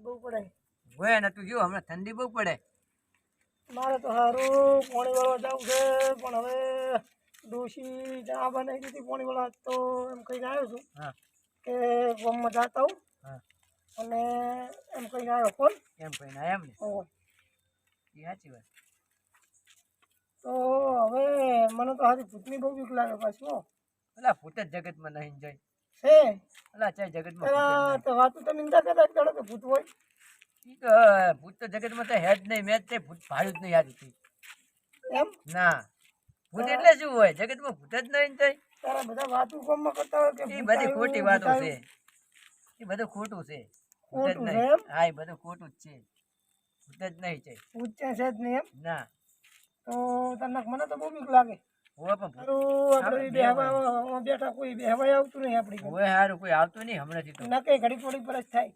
બહુ પડે. હોય ને તું જો હમણાં ઠંડી બહુ પડે. મારે તો સારું પોણી વાળવા જવું છે પણ હવે ડોશી ચા બનાવી દીધી પોણી વાળા તો એમ કહીને આવ્યો છું કે ગામમાં જાતા હું હા. અને એમ કહીને આવ્યો કોણ એમ કહીને આવ્યા એમ ને સાચી વાત. તો હવે મને તો હારી ભૂતની બહુ બીક લાગે પાછું અલા ભૂત જ જગતમાં નહીં જાય. છે અલા ચાય જગતમાં તો વાતું તમે નિંદા કરતા જ કે ભૂત હોય? ઈ તો ભૂત તો જગતમાં તો હેડ નહીં મેં તે ભૂત ભાડ્યું જ નહીં યાદ હતી. એમ? ના. ભૂત એટલે શું હોય? જગતમાં ભૂત જ નહીં થાય. તારા બધા વાતું ગામમાં કરતા હોય કે એ બધી ખોટી વાતો છે. એ બધું ખોટું છે. ભૂત જ ખોટું નહીં. એમ? હા એ બધું ખોટું જ છે. ભૂત જ નહીં છે. ભૂત છે જ નહીં એમ? ના. તો તમને મને તો બહુ બીક લાગે. બેઠા કોઈ બેહવાય આવતું નહીં આપણી ઘરે. હોય સારું કોઈ આવતું નહીં હમણાંથી તો. ના કઈ ઘડી થોડી પર જ થાય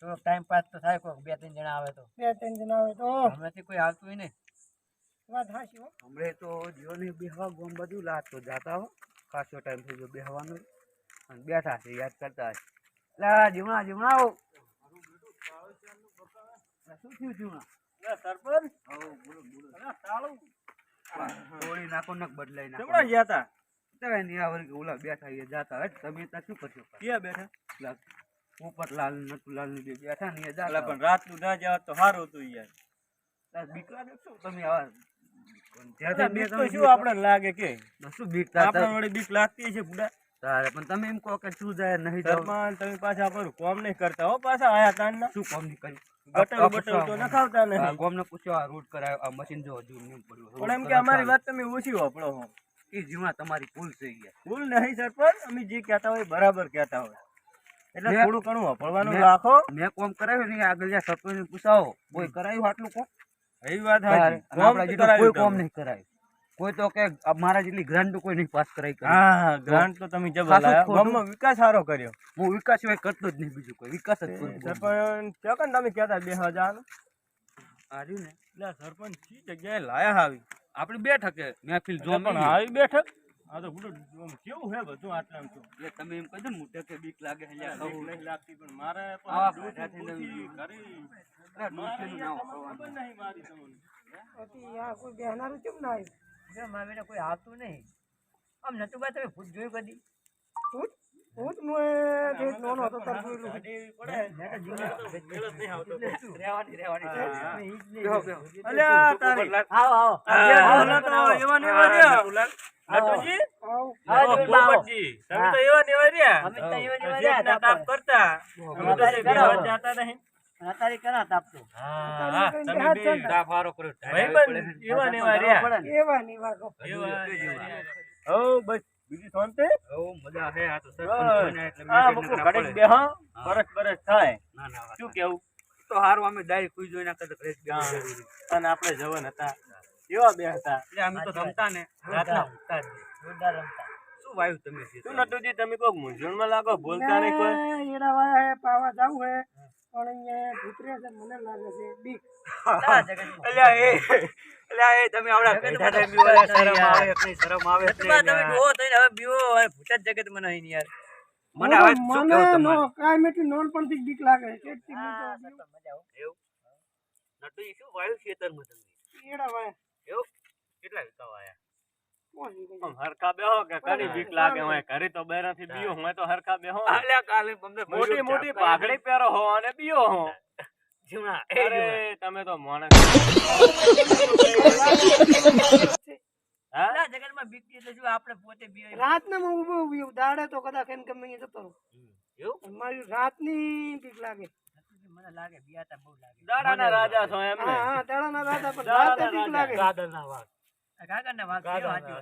હવે ટાઈમ પાસ તો થાય કોઈ બે ત્રણ જણા આવે તો. બે ત્રણ જણા આવે તો હમણાંથી કોઈ આવતું નહીં. વાત હાચી હો. હમણે તો જીવનની બેહવા ગોમ બધું લાત તો જાતા હો. ખાસો ટાઈમ થઈ ગયો બેહવાનું. અને બેઠા છે યાદ કરતા હશે. લા જીવણા જીવણા શું થયું જીવણા? સરપંચ? ગોળી નાખો નક બદલાઈ નાખો કેમડા ગયા તા? તમે નહીં આવડે કે ઓલા બેઠા એ જાતા હે તમે ત્યાં શું કરશો? ક્યાં બેઠા? ઉપર લાલ નટુલાલની બે બેઠા ને જાતા પણ રાતનું ના જાવ તો સારું હતું યાર. લા, બીક લાગે તમે આવા બીક તો શું આપણે લાગે કે? શું બીક આપણે વળી બીક લાગતી છે બુડા તારે પણ તમે એમ કહો કે શું જાય નહીં જાવ સરપંચ તમે પાછા પર કોમ નહીં કરતા હો પાછા આયા તાન શું કોમ નહીં કરી? ગટર બટર તો નખાવતા નહીં. ગોમને પૂછો આ રૂટ કરાયો આ મશીન જો હજુ નહીં પડ્યું. પણ એમ કે અમારી વાત તમે ઓછી વાપરો હો. એ જીવા તમારી ભૂલ થઈ ગયા ભૂલ નહીં સરપંચ. અમે જે કહેતા હોય બરાબર કહેતા હોય. એટલે થોડું ઘણું વાપરવાનું રાખો. મેં કોમ કરાવ્યું નહીં આગળ જ્યાં સરપંચને પૂછાવો. કોઈ કરાયું આટલું કોમ? એવી વાત. કોમ કોમ. નહીં કરાય. કોઈ તો કે મારા જેટલી ગ્રાન્ટ કોઈ નહીં પાસ કરાઈ હા ગ્રાન્ટ તો તમે જબર લાયા. ગામમાં વિકાસ સારો કર્યો. હું વિકાસ સિવાય કરતો જ નહીં બીજું કોઈ. વિકાસ જ. સરપંચ ચોકન તમે કહેતા બે હજાર? આ ને. એટલે સરપંચ કઈ જગ્યાએ લાયા આવી આપણે બેઠકે મહેફિલ જો પણ આવી બેઠક? આ તો બધું કેવું હે બધું આટલા તો? એટલે તમે એમ કહો ને મોટે કે બીક લાગે છે લ્યા, બીક કહું. નહીં લાગતી પણ મારે પણ આવા ડોસી નહીં કરી. નામ ખબર નહીં મારી તમને. કોઈ બેહનારું કેમ ના આવ્યું? જો મારા કોઈ આવતું નહીં આમ નતું બા તમે ભૂત જોયું કદી ભૂત ભૂત જે નાનો હતો. મેં તો જીવન મેળ નહીં આવતો. રહેવાની રહેવાની. અલ્યા તારી. આવો આવો આવો, ઓલા તો આવો. એવા ને એવા રહ્યા. આવો. નટુજી? આવો, ઓહો, જીવન આવો. પોપટજી, તમે તો એવા ને એવા રહ્યા. અમે તો એવા ને એવા રહ્યા, કરતા. અમે તો. જાતા નહીં. અત્યારે કરા તાપતું. હા, તમે બે કર્યો. ભાઈબંધ એવા ને રહ્યા. એવા ની વાગો એવા ને એવા રહ્યા. હઉ, બસ. બીજી શાંતિ? હઉ, મજા હે આ તો સરપંચ બસ. એટલે આ બકુ કીધું ઘડીક હા. બરસ બરસ થાય. ના, ના, શું કેવું? તો હારું અમે ડાયરેક્ટ કુઈ જોઈ નાખતા. અને આપણે જવાન હતા. કેવા બે હતા. એટલે અમે તો રમતા ને રાતના ઊંઘતા જોરદાર રમતા. શું વાયુ તમે શું નટુજી તમે કોઈક મૂંઝવણમાં લાગો? બોલતા નહીં કોઈ? એડા વાયા હે પાવા જાવું હે. પણ અહીંયા ભૂતરે છે મને લાગે છે બીક. અલ્યા એ અલ્યા એ તમે આવડા શરમ આવે શરમ આવે તમે. થઈને હવે બીવો હવે ભૂત જ જગતમાં નહીં ને યાર. મને હવે શું મને બીક લાગે. છે. બીક મજા આવે. એવું? નટુજી શું વાયુ ખેતરમાં તમે? એડા વાયા. એવું? કેટલા આમ હરખા બેહો કે કરી બીક લાગે હોય ઘરે તો બેરાથી બીયો હું. તો હરખા બેહો અલ્યા કાલે તમને મોટી મોટી પાઘડી પહેરો હો અને બીયો હો. જીવણા અરે તમે તો માણસ હા? જગતમાં બીક એટલે શું આપણે પોતે બીવાય. રાતના હું ઊભો ઊભી દાડે તો કદાચ એમ ગમે અહીંયા જતો એવું? મારી રાતની બીક લાગે. મને લાગે બિયાતા બહુ લાગે. દાડાના રાજા છો એમ હા ને દાડાના રાજા પણ રાતે બીક લાગે. વાઘ. આ કાકાના કેવો.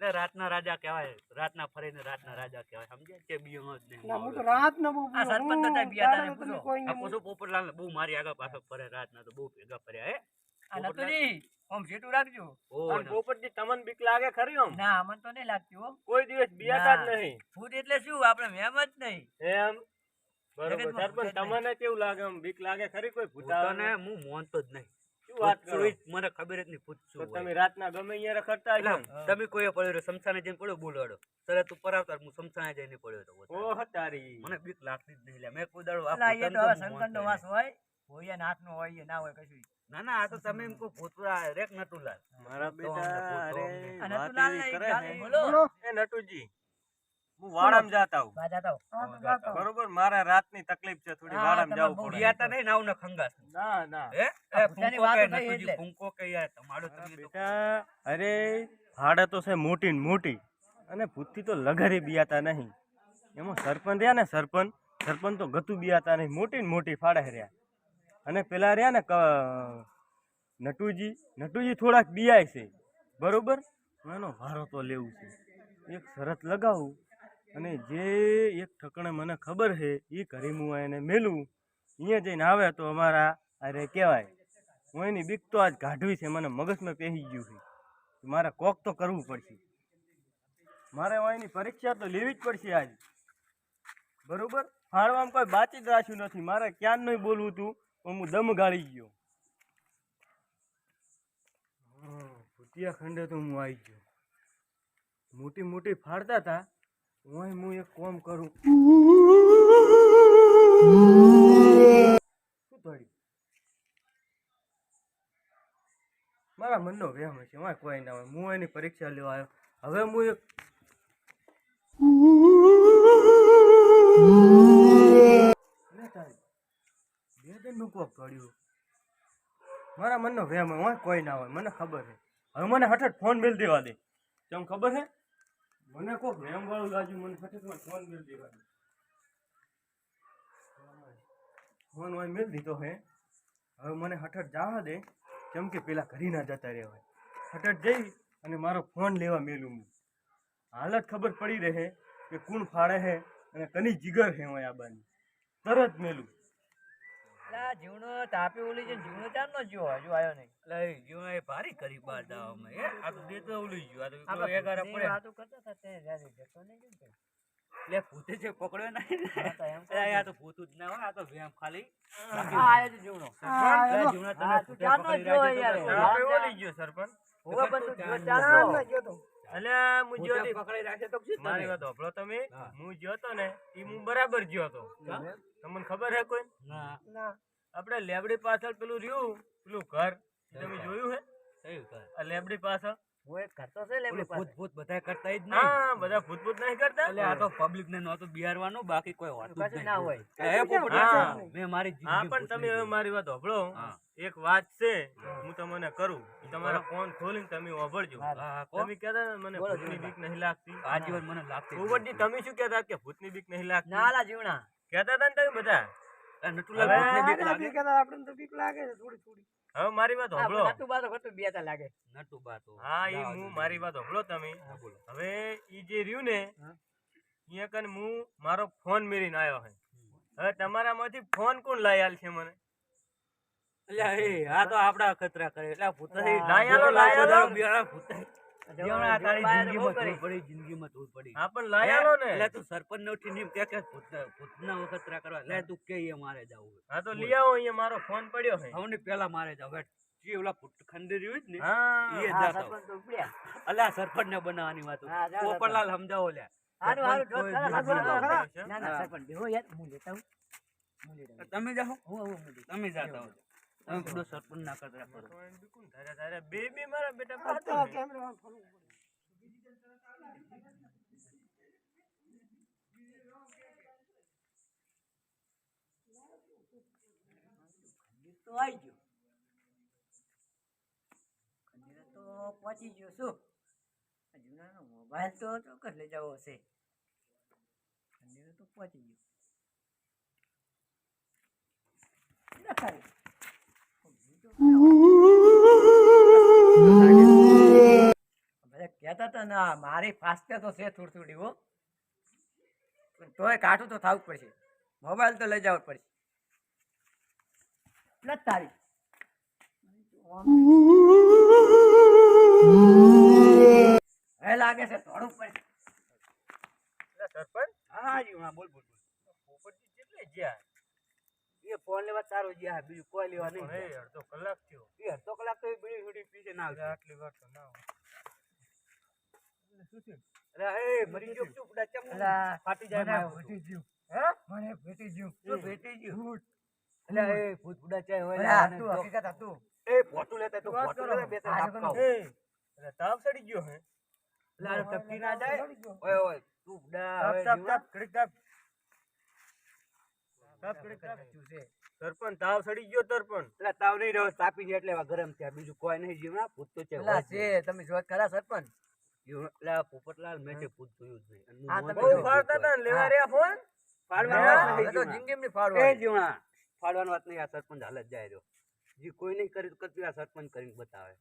એટલે રાતના રાજા કહેવાય રાતના ફરીને રાતના રાજા કહેવાય સમજે કે બીયો જ નહીં ના હું તો રાતના બહુ આ સરપંચ હતા બિયાતા ને પૂછો. આ પૂછો પોપટલાલ બહુ મારી આગળ પાછો ફરે રાતના તો બહુ ભેગા ફર્યા હે? આ નતુજી, રાખજો. પોપટજી તમને બીક લાગે ખરી આમ ના મને તો નહીં લાગતી હો. કોઈ દિવસ બિયાતા જ. નહીં. ભૂત એટલે શું આપણે મેમ જ નહીં. એમ? બરોબર. સરપંચ તમને કેવું લાગે બીક લાગે ખરી કોઈ ભૂતાને હું માનતો જ નહીં. મને ખબર જ નહીં ભૂત હોય. તમે રાતના ગમે અહીંયા રખડતા હશો? તમે કોઈ પડ્યો સમસાને જઈને પડ્યો બોલવાડો તરત ઉપર આવતા હું સમસાને જઈને પડ્યો તો ઓ હતારી મને બીક લાગતી જ નહીં મેં કોઈ દાડો આ એ તો હવે ભૂતાનું શંકરનો મોન વાસ હોય હોય ને હોય ના હોય કશું. ના ના આ તો તમે એમ કહો ભૂતરા રેક નતું મારા બેટા અરે બોલો. એ નટુજી. હું વાડામાં જાતા હું. બરોબર? મારે રાતની તકલીફ છે થોડી વાડામાં તમારે પડે. બિયાતા નહીં નાવ ને ખંગાસ ના ના એ ફૂંકો કે યાર તમારો તમે તો બેટા અરે ભાડે તો છે મોટી ને મોટી. અને ભૂતથી તો લઘરે બિયાતા નહીં. એમાં સરપંચ રહ્યા ને સરપંચ સરપંચ તો ગતું બિયાતા નહીં. મોટી ને મોટી ફાડે રહ્યા. અને પેલા રહ્યા ને નટુજી. નટુજી થોડાક બિયાય છે. બરોબર? એનો ભારો તો લેવું છે. એક શરત લગાવું. અને જે એક ઠકણે મને ખબર છે એ ઘરે હું એને મેલું. અહીંયા જઈને આવે તો અમારા, અરે કહેવાય હું એની બીક તો આજ કાઢવી છે, મને મગજમાં પહેરી ગયું છે. મારે કોક તો કરવું પડશે. મારે એની પરીક્ષા તો લેવી જ પડશે આજ. બરોબર? ફાળવામાં કોઈ બાચી જ રાખ્યું નથી. મારે ક્યાં નહીં બોલવું હતું પણ હું દમ ગાળી ગયો. ભૂતિયા ખંડે તો હું આવી ગયો. મોટી મોટી ફાડતા હતા હું હું એક કોમ કરું. શું થયું? મારા મનનો વહેમ છે મારે કોઈ ના હોય. હું એની પરીક્ષા લેવા આવ્યો. હવે હું એક બે દિનનું કોક કર્યું. મારા મનનો વહેમ હોય કોઈ ના હોય. મને ખબર છે. હવે મને હઠાત ફોન મેલ દેવા દે. કેમ ખબર છે? મને કોક વહેમ વાળું લાગ્યું, મને હઠાત ફોન મેળ દેવા ફોન હોય મેળ દીધો હે. હવે મને હઠાત જવા દે, કેમ કે પેલા ઘરી ના જતા રહેવાય હઠાત જઈ અને મારો ફોન લેવા મેલું હું. હાલત ખબર પડી રહે કે કોણ ફાળે હે અને કની જીગર હે હું આબાની તરત મેલું. જીવણો તાપી ઓલી છે જીવણો ચાર નો જ્યો હજુ આવ્યો નહીં એટલે એ એ ભારી કરી બાર દાવામાં હે આ તો દે તો ઓલું ગયું આ તો એકલો આપણે એગારા ભૂતની પડે કરતા હતા તે જ્યારે જતો નહીં કેમ કે? ભૂતે છે પકડ્યો નહીં હા, તો એમ કહું એ આ તો ભૂતું જ ના હોય આ તો વેમ ખાલી જીવણો. તમે ભૂતે પકડી રાખ્યો સરપંચ ચાર નો. તો. અલ્યા હું જ્યોતિ પકડી રાખે તો શું મારી વાત હોભળો તમે. હા. હું જ્યો તો ને એ હું બરાબર જ્યો તો. તમને ખબર હે કોઈ? ના. ના. આપણે લેબડી પાછળ પેલું રહ્યું પેલું ઘર. તમે જોયું હે? લેબડી પાછળ. હોવે, કરતો છે લે ઓલું એમની પાસે. ભૂત ભૂત બધા કરતા જ નહીં? હા બધા ભૂત ભૂત નહીં કરતા. એટલે આ તો પબ્લિક ને નહોતું બિહારવાનું બાકી કોઈ હોતું કશું ના હોય. હે પોપટ હા. મારી હા પણ તમે હવે મારી વાત સાંભળો એક વાત છે હું. તમને કરું. તમારા ફોન ખોલીને તમે ઓભળજો તમે કહેતા મને ભૂતની બીક નહીં લાગતી. આજીવન મને લાગતી જ તમે શું કહેતા કે ભૂતની બીક નહીં લાગતી? ના લા જીવણા. કહેતા હતા ને તમે બધા? નટુલા બીક લાગે? તો બીક લાગે છે થોડી થોડી. હવે મારી વાત બાતો ખોટું બે તા લાગે નટુ બા તો. હા એ હું મારી વાત હોભળો તમે હવે ઈ જે રહ્યું ને. અહીંયા કન હું મારો ફોન મેરીને આવ્યો હે હવે તમારામાંથી ફોન કોણ લઈ આલ છે મને અલ્યા એ આ તો આપડા ખતરા કરે એટલે ભૂત. લાયાલો, લાયાલો. બિયારા ભૂત સરપંચ ને. ઉઠીને એમ કે કે ભૂતના ભૂતના અખતરા કરવા. લે તું કે એ મારે જાવું હા તો લઈ આવો અહીંયા મારો ફોન પડ્યો હે હવે પેલા મારે જાવ. હેઠ જે ઓલા ભૂત ખંડેરી હોય ને હા. એ હા, જાતો સરપંચ તો ઉપડ્યા. અલ્યા સરપંચ ને બનાવવાની વાત જા, સમજાવો લ્યા. તમે જાઓ. તમે જાતા તમે બધો સરપંચ ના કરતા કરો ધારે ધારે બે બે મારા બેટા આ કેમેરા પડે. તો આવી ગયો. ખંજીર તો પહોંચી ગયો શું જૂનાનો મોબાઈલ તો ચોક્કસ લઈ જવો હશે ખંજીર તો પહોંચી ગયો. કેટલા ને મારી ફાસ્ટે તો છે થોડી થોડી હો તોય કાઠું તો થવું જ પડશે. મોબાઈલ તો લઈ જવો પડશે. એટલે તારી. એ લાગે છે થોડું પડશે. સરપંચ. હા જી હા બોલ બોલ બોલ. પોપટજી કેટલે ગયા? એ ફોન લેવા તારો જે આ બીજું કોઈ લેવા નહીં અડધો કલાક થયો. એ અડધો કલાક તો એ બીડી હુડી પીછે ના આટલી વાર તો ના. અરે મરી ગયો શું? બુડા ચમ ફાટી જાય મને મારું હે? મને ભેટી ગયું. શું ભેટી ગયું? એટલે એ ભૂત. બુડા ચાય હોય અલા, તો- હકીકત હતું. એ ફોટો લેતા તો ફોટો લેતા બે ત્રણ આપકાઓ. એટલે તાવ સડી ગયો હે. એટલે આને ટપકી ના જાય? ઓય ઓય તું બુડા હવે તાપ જીવડા. તાપ ઘડીક તાપ. તાપ ઘડીક તાપ. થયું તાવ સડી ગયો સરપંચ એટલે તાવ નહીં રહ્યો તાપી જાય એટલે ગરમ થયા બીજું કોઈ નહીં જીવના ભૂત તો છે છે. છે, તમે જોત ખરા સરપંચ. જીવડા- પોપટલાલ મેં તે પૂત જોયું જ નહીં. હા, તમે બહુ ફાડતા હતા લેવા રહ્યા ફોન? ફાડવાની નહીં તો જિંદગી ની ફાડવા એ જીવણા ફાડવાની વાત નહીં આ સરપંચ હાલ જ જાય રહ્યો. જે કોઈ નહીં કરી કરતી આ સરપંચ કરીને બતાવે.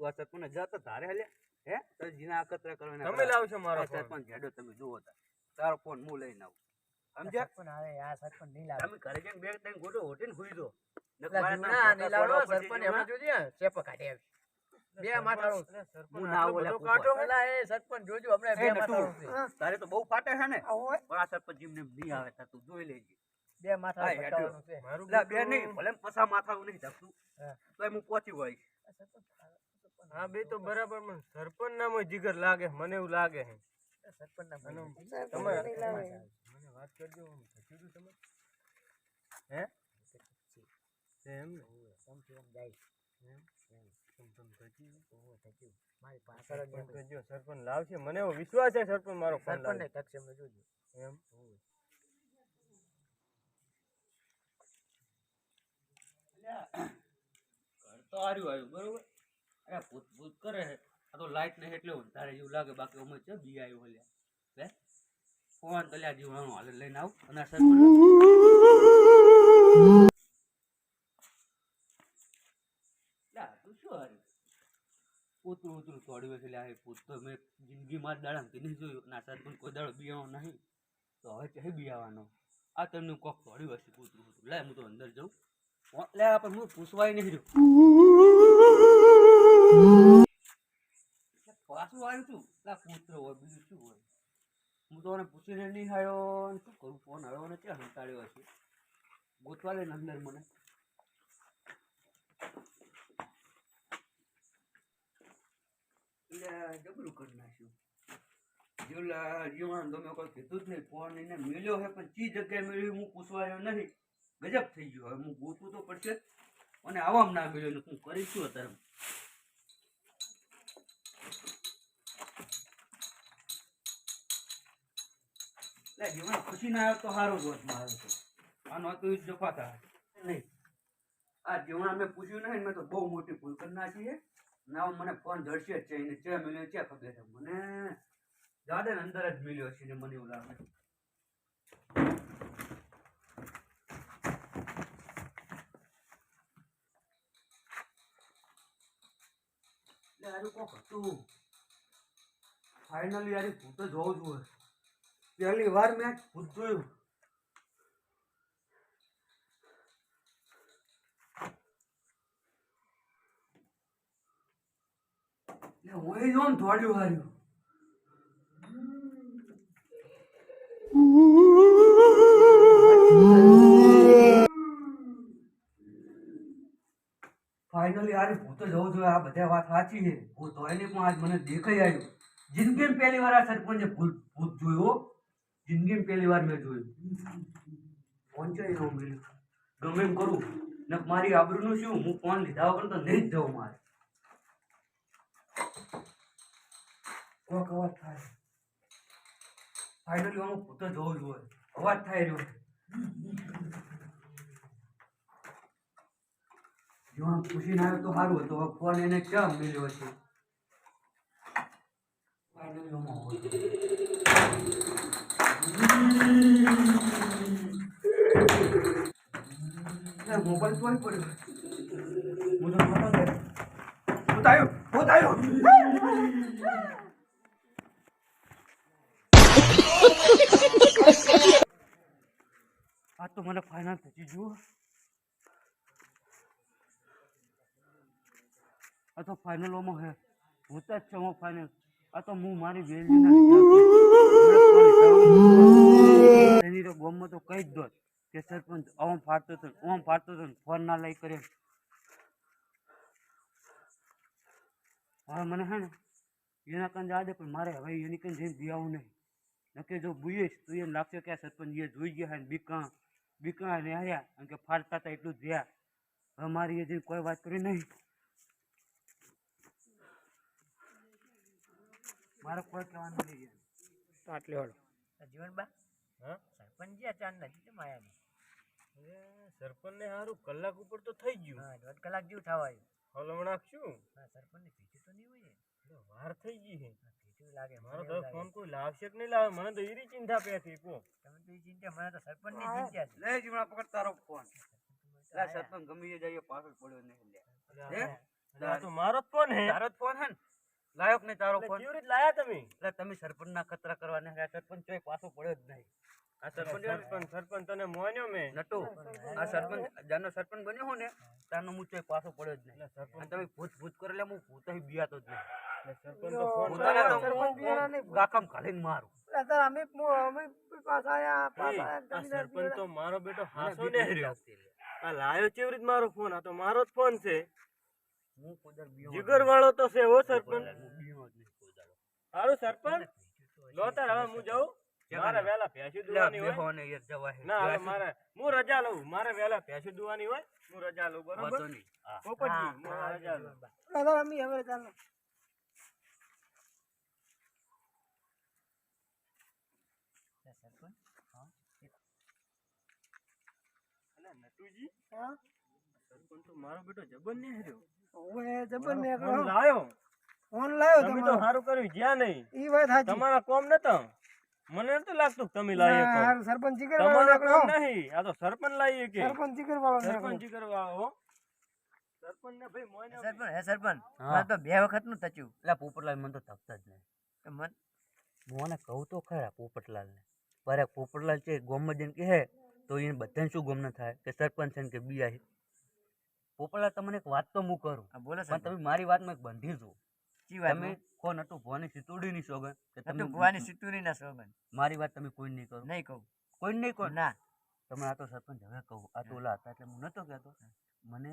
તું આ સરપંચ જતો તારે હલે હે? તો જીના અકતરા કરવાના તમે લાવશો મારો સરપંચ હેડો તમે જુઓ તા. તારો ફોન હું લઈને આવું. સમજ્યા? પણ આવે, આ સરપંચ નહીં લાવે. તમે ઘરે જઈને બે ત્રણ ગોટો હોટીને હુઈ દો નહીં લાવવાનો, સરપંચ એમાં જોજે, ચેપ કાઢી આવી. બે માથાળું. હું ના બોલે કાટો લે કાંટો પોપટ. અલા, એ સરપંચ જોજો, હમણે બે છે. તારે તો બહુ ફાટે છે ને? પણ આ સરપંચ જીમને નહીં આવે તાર તું જોઈ લેજે. બે માથા હા, છે. મારું બે નહીં. ભલે પસા માથાનું નહીં ધકતું. હા. તો હું પહોંચી હોય હા બે તો બરાબર મને સરપંચ ના મોય જીગર લાગે મને એવું લાગે હે સરપંચ નામ. તમે મને વાત કરજો તમે હે? એમ ને સમથી એમ જાય. સરપંચ લાવશે મને એવો વિશ્વાસ છે સરપંચ મારો ફોન સરપંચને લાવશે. હાર્યું આવ્યું બરોબર અરે ભૂત ભૂત કરે આ તો લાઇટ ને એટલે તારે જેવું લાગે બાકી અમે છે બી આવ્યું હલ્યા લે ફોન તો જીવવાનું હાલે લઈને આવું અને આ લ્યા તું ઉતરું ઉતરું તોડ્યું છે લ્યા એ તો મેં જિંદગીમાં જ કે નહીં જોયું ના આ પણ કોઈ દાડો બિયાવો નહીં. તો હવે ચહી બિયાવાનો? આ તમને કોક તોડ્યું હશે કૂતરું કૂતરું લે, હું તો અંદર જાઉં. લે પણ હું પૂછવાય નહીં રહ્યો. પાછું આવ્યું છું લા, કૂતરો હોય, બીજું શું હોય? હું તો એને પૂછીને નહીં આવ્યો શું કરું? ફોન આવ્યો ને ક્યાં સંતાડ્યો હશે? ગોતવા લે અંદર મને. એટલે જબરું કરી નાખ્યું. જેવલા જીવાન તમે કોઈ કીધું જ નહીં, ફોન એને મળ્યો છે પણ ચી જગ્યાએ મળ્યું હું પૂછવાયો નહીં. ગજબ થઈ ગયો. હવે હું ગોતું તો પડશે. અને આવામ ના મળ્યો હું કરીશું અત્યારે? એટલે જીવન ખુશી ના આવ્યો તો સારો જ હોત મારો તો આનો તો જપાતા નહીં. આ જીવન મેં પૂછ્યું નહીં, મેં તો બહુ મોટી ભૂલ કરી નાખી છે. ના મને ફોન જડશે જ છે એને ચે મળ્યો છે ખબર છે. મને દાદા અંદર જ મળ્યો છે ને મને એવું લાગે. ફાઇનલી યાર ભૂત જ હોવું જોઈએ. પહેલી વાર મેં ભૂત જોયું. એટલે હું એ જોઉં ને દોડ્યું હાર્યું ફાઇનલી યાર ભૂત તો જવું જોઈએ આ બધા વાત સાચી છે. હું તો એને પણ આજ મને દેખાઈ આવ્યું. જિંદગીમાં પહેલી વાર આ સરપંચે ભૂત ભૂત જોયો હો. જિંદગીમાં પહેલી વાર મેં જોયું. પહોંચાઈ ન મળ્યું? ગમે એમ કરું. ને મારી આબરૂનું શું? હું ફોન લીધા વગર તો નહીં જ જવું મારે. કોક કવર થાય. ફાઇનલી હું પોતે જોઉં જોઈએ અવાજ થાય રહ્યો. જીવન પૂછીને આવ્યો તો સારું હતું હવે ફોન એને કેમ મળ્યો છે? ફાઇનલી મોબાઈલ તોય પડ્યો. હું તો નહોતો ને. આ તો મને ફાઇનલ થઈ જુઓ. આ તો ફાઇનલોમાં હે. હું જ છે હું ફાઇનલ આ તો હું મારી વેલીના એની તો ગોમમાં તો કઈ જ દોત. કે સરપંચ ઓમ ફાડતો હતો આમ ફાડતો હતો ફોન ના લઈ કરે. હવે મને હે ને એના કંઈ જવા દે પણ મારે હવે એની કંઈ જઈને બિયાવું નહીં. નકે જો બુઈશ તો એને લાગશે કે આ સરપંચ એ જોઈ ગયા ને બીકા બીકા ને આવ્યા કારણ કે ફાડતા હતા એટલું જ રહ્યા. અમારી મારી એ કોઈ વાત કરી નહીં. મારે કોઈ કહેવાનું નહીં યાર. આટલી વાળો જીવનબા હા? સરપંચ જ્યાં ચાંદ નથી તો આયા સરપંચ ને સરપંચને સારું કલાક ઉપર તો થઈ ગયું. હા દોઢ કલાક જેવું થવાયું હલમણાક શું? હા સરપંચને પીછું તો નહીં હોય વાર થઈ ગઈ છે લાગે? મારો તો ફોન કોઈ લાવશે કે નહીં લાવે? મને તો એરી ચિંતા પેથી કો તમે તો ચિંતા મને તો સરપંચની ચિંતા છે. લે પકડ તારો ફોન લે સરપંચ ગમી એ જઈએ પાછળ પડ્યો નહીં લે. હે? તો મારો જ ફોન હે. તારો જ ફોન હે ને? લાયો કે તારો ફોન કેવી રીતે લાયા તમે? એટલે તમે સરપંચ ના ખતરા કરવા નહીં સરપંચ ચોય પાછો પડ્યો જ નહીં. આ સરપંચ સરપંચ સરપંચ તને મોન્યો મેં. નટુ. આ સરપંચ જાનો સરપંચ બન્યો હું ને તારનો હું ચોય પાછો પડ્યો જ નહીં. સરપંચ તમે ભૂત ભૂત કરે એટલે હું ભૂત બિયાતો જ નહીં. સરપંચ તો ફોન પોતાને તો સરપંચ બિયાણા નહીં. ગાકામ ઘાલીને મારું. અમે અમે પાછા આયા પાછા આ આયા, તમે સરપંચ તો મારો બેટો હાસો ને રહ્યો આ લાયો ચેવરી જ મારો ફોન? આ તો મારો જ ફોન છે. હું કોદર બીયો જીગર વાળો તો છે હો સરપંચ. સારું સરપંચ. લો તાર હવે હું જાઉં. મારે વેલા ભેંસી દુવાની હોય? ને યાર જવા ના મારે હું રજા લઉં. મારે વેલા ભેંસી દુવાની હોય હું રજા લઉં વાંધો બરોબર નહીં. હા. પોપટજી હું રજા લઉં. એટલે તાર હવે ચાલો. નટુજી? હા? સરપંચ તો મારો બેટો જબર ને હાર્યો. હવે જબર ને ફોન લાયો. ફોન તમે તો સારું કર્યું જ્યાં નહીં. ઈ વાત સાચી. તમારા કોમ નતા? મને નતું લાગતું તમે લાવી સરપંચ જીગર નહીં આ તો સરપંચ લાવીએ કે. સરપંચ જીગર વાળો સરપંચ નીકળ્યો. જી સરપંચ ને ભાઈ મોય સરપંચ હે સરપંચ હા. મારે તો બે વખતનું એટલે પોપટલાલ મને તો થકતા જ નહીં. મન હું આને કહું તો ખરા પોપટલાલ ને આ પોપટલાલ છે ગોમમાં જઈને કહે તો એને બધાને શું ગમ ના થાય? કે સરપંચ છે ને કે બી આહી પોપટલાલ તમને એક વાત તો હું કરું. બોલો પણ તમે મારી વાતમાં એક બંધી વાત તમે કોણ હતું? ભવાની સિતુડીની સોગન કે તમે ભવાની સિતુડી ના સોગન મારી વાત તમે કોઈ નહીં કરો? નહીં કહું. કોઈ નહીં કહો ના. તમે આ તો સરપંચ હવે કહું. આ તો ઓલા હતા એટલે હું નતો કહેતો. મને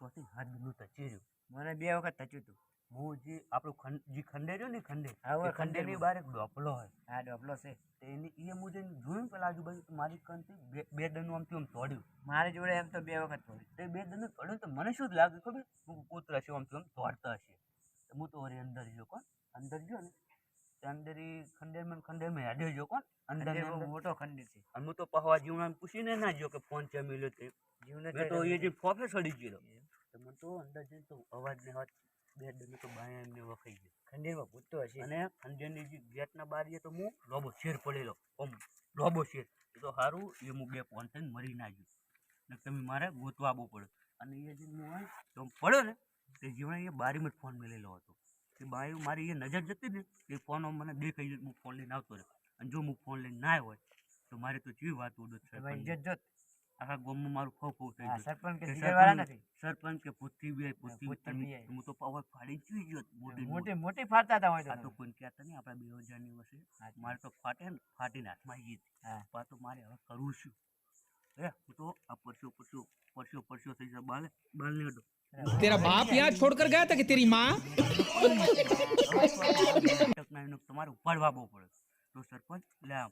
સોથી હાથ બિંદુ તચેર્યું મને બે વખત તચ્યું હતું હું જે આપણું જે ખંડે રહ્યો ને ખંડે હવે ખંડેની બહાર એક ડોપલો હોય. હા ડોપલો છે. એની એ જઈને જોયું પેલા આજુબાજુ મારી કંથી બે દંડનું આમથી આમ તોડ્યું. મારી જોડે એમ તો બે વખત તોડ્યું તો એ બે દંડનું તોડ્યું તો મને શું જ લાગ્યું ખબર? હું કૂતરા છે આમથી આમ તોડતા હશે. હું તો વળી અંદર જો કોણ? અંદર જો ને? અંદર ખંડેરમાં ખંડેરમાં જો ગયો કોણ? અંદર. મોટો ખંડેર છે. અને હું તો પહવા જીવના પૂછીને ના જો કે ફોન છે મિલ્યો તે. જીવને તો એ જે ફોફે સડી ગયો તો મને તો અંદર જઈને તો અવાજ ને અવાજ બે દંડ તો બાયા એમને વખાઈ ગયો. ખંડેરમાં ભૂતતો હશે. અને ખંડેરની જે ગેટના બહાર તો હું લોબો શેર પડેલો. ઓમ લોબો શેર. એ તો સારું એ હું બે પોન થઈને મરી ના ગયો. ને તમે મારે ગોતવા આવવું પડે. અને એ જે હું હોય તો પડ્યો ને તે જીવણે એ બારીમાં જ ફોન મેલેલો હતો. એ બારી મારી એ નજર જતી ને એ ફોન મને દેખાઈ ગયો હું ફોન લઈને આવતો રહ્યો. અને જો હું ફોન લઈને ના હોય તો મારે તો કેવી વાત ઉડત છે આખા ગામમાં મારું ખો ખો થઈ ગયું. સરપંચ કે નથી? સરપંચ કે પુત્રી બી પુત્રી બી હું તો પાવર ફાડી જોઈ ગયો મોટી મોટી મોટી. ફાટતા હતા હોય તો કોઈ કહેતા નહીં આપણા બે હજારની વર્ષે મારે તો ફાટે ને ફાટીને હાથમાં આવી ગઈ હા. પા તો મારે હવે કરવું શું? હે હું તો આ પરસ્યો પરસ્યો પરસ્યો પરસ્યો થઈ જાય બાલે બાલ નીકળો तेरा बाप यहाँ छोड़कर गया था कि तेरी माँ તમારે ઉપાડવા બહુ પડે તો સરપંચ લે આમ